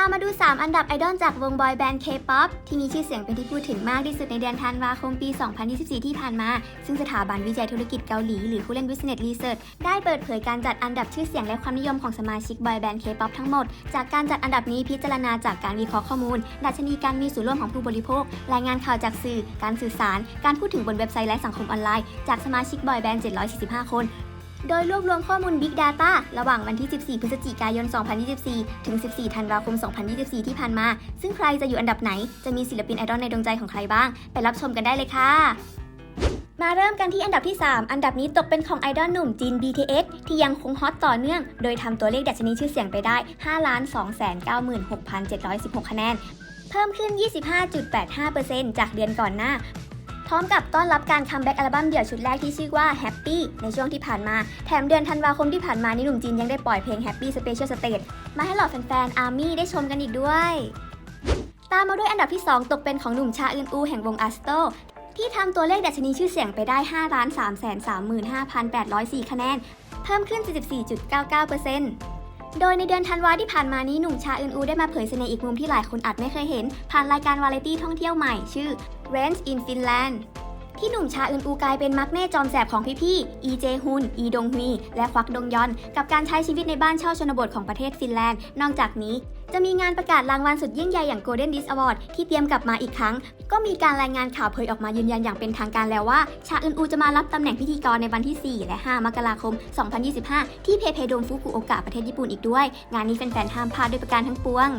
ามาดู 3 อันดับไอดอลจากวงบอยแบนด์ K-POP ที่มีชื่อเสียงเป็นที่พูดถึงมากที่สุดในเดือนธันวาคมปี 2024 ที่ผ่านมา ซึ่งสถาบันวิจัยธุรกิจเกาหลีหรือผู้เล่น Business Research ได้เปิดเผยการจัดอันดับชื่อเสียงและความนิยมของสมาชิกบอยแบนด์ K-POP ทั้งหมด จากการจัดอันดับนี้พิจารณาจากการวิเคราะห์ข้อมูล ดัชนีการมีส่วนร่วมของผู้บริโภค รายงานข่าวจากสื่อ การสื่อสาร การพูดถึงบนเว็บไซต์และสังคมออนไลน์ จากสมาชิกบอยแบนด์ 745 คน โดยรวบรวมข้อมูล Big Data ระหว่างวันที่ 14 พฤศจิกายน 2024 ถึง 14 ธันวาคม 2024 ที่ผ่านมา ซึ่งใครจะอยู่อันดับไหน จะมีศิลปินไอดอลในดวงใจของใครบ้าง ไปรับชมกันได้เลยค่ะมาเริ่มกันที่อันดับที่ 3 อันดับนี้ตกเป็นของไอดอลหนุ่มจีน BTS ที่ยังคงฮอตต่อเนื่อง โดยทำตัวเลขดัชนีชื่อเสียงไปได้ 5 2 9 6 7 1 6 คะแนน เพิ่มขึ้น 25.85%จากเดือนก่อนหน้า พร้อมกับต้อนรับการคัมแบ็กอัลบั้มเดี่ยวชุดแรกที่ชื่อว่า Happy ในช่วงที่ผ่านมา แถมเดือนธันวาคมที่ผ่านมานี่หนุ่มจีนยังได้ปล่อยเพลง Happy Special Stage มาให้เหล่าแฟนๆอาร์มี่ได้ชมกันอีกด้วย ตามมาด้วยอันดับที่ 2 ตกเป็นของหนุ่มชาอึนอูแห่งวง a s t o ที่ทำตัวเลขดัชนีชื่อเสียงไปได้ 5 3 3 5 8 0 4 คะแนน เพิ่มขึ้น 44.99% โดยในเดือนธันวาที่ผ่านมานี้หนุ่มชาอึนอูได้มาเผยเสน่ห์อีกมุมที่หลายคนอาจไม่เคยเห็น ผ่านรายการวาไรตี้ท่องเที่ยวใหม่ชื่อ range in Finland ที่หนุ่มชาอึนอูกลายเป็นมักเน่จอมแสบของพี่ๆอีเจฮุน อีดงฮุย และควักดงยอน กับการใช้ชีวิตในบ้านเช่าชนบทของประเทศฟินแลนด์ นอกจากนี้จะมีงานประกาศรางวัลสุดยิ่งใหญ่อย่าง Golden Disc Award ที่เตรียมกลับมาอีกครั้ง ก็มีการรายงานข่าวเผยออกมายืนยันอย่างเป็นทางการแล้วว่า ชาอึนอูจะมารับตำแหน่งพิธีกรในวันที่ 4 และ 5 มกราคม 2025 ที่เพเพโดมฟุกุโอกะประเทศญี่ปุ่นอีกด้วย งานนี้แฟนๆห้ามพลาดด้วยประการทั้งปวง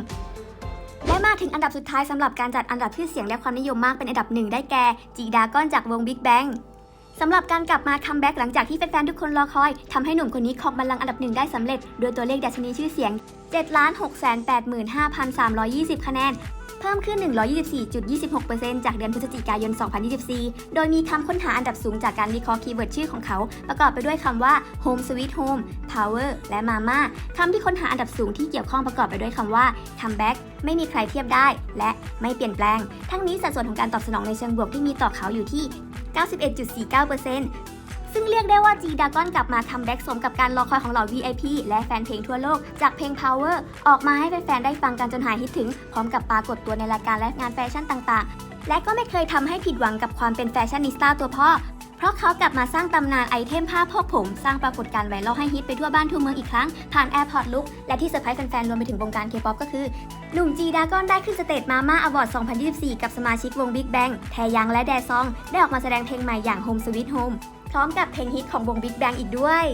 และมาถึงอันดับสุดท้ายสำหรับการจัดอันดับชื่อเสียงและความนิยมมากเป็นอันดับหนึ่งได้แก่จีดาก้อนจากวง Big Bang สำหรับการกลับมาคัมแบ็กหลังจากที่แฟนๆทุกคนรอคอยทำให้หนุ่มคนนี้ครองบัลลังก์อันดับหนึ่งได้สำเร็จด้วยตัวเลขดัชนีชื่อเสียง 7,685,320 คะแนน เพิ่มขึ้น 124.26%จากเดือนพฤศจิกายน 2024 โดยมีคำค้นหาอันดับสูงจากการวิเคราะห์คีย์เวิร์ดชื่อของเขา ประกอบไปด้วยคำว่า Home Sweet Home Power และ Mama คำที่ค้นหาอันดับสูงที่เกี่ยวข้องประกอบไปด้วยคำว่า Comeback ไม่มีใครเทียบได้ และไม่เปลี่ยนแปลง ทั้งนี้สัดส่วนของการตอบสนองในเชิงบวกที่มีต่อเขาอยู่ที่ 91.49% ซึ่งเรียกได้ว่า G Dragon กลับมาคัมแบ็กสมกับการรอคอยของเหล่า VIP และแฟนเพลงทั่วโลก จากเพลง Power ออกมาให้แฟนๆได้ฟังกันจนหายคิดถึง พร้อมกับปรากฏตัวในรายการและงานแฟชั่นต่างๆ และก็ไม่เคยทำให้ผิดหวังกับความเป็นแฟชั่นนิสต้าตัวพ่อเพราะเขากลับมาสร้างตำนานไอเทมผ้าพอกผม สร้างปรากฏการณ์ไวรัลให้ฮิตไปทั่วบ้านทั่วเมืองอีกครั้ง ผ่าน Airport Look และที่เซอร์ไพรส์แฟนๆ รวมไปถึงวงการ K-POP ก็คือ หนุ่มจีดากอนได้ขึ้นสเตจมาม่าอวอร์ด 2024 กับสมาชิกวง Big Bang แทยังและแดซอง ได้ออกมาแสดงเพลงใหม่อย่าง Home Sweet Home พร้อมกับเพลงฮิตของวง Big Bang อีกด้วย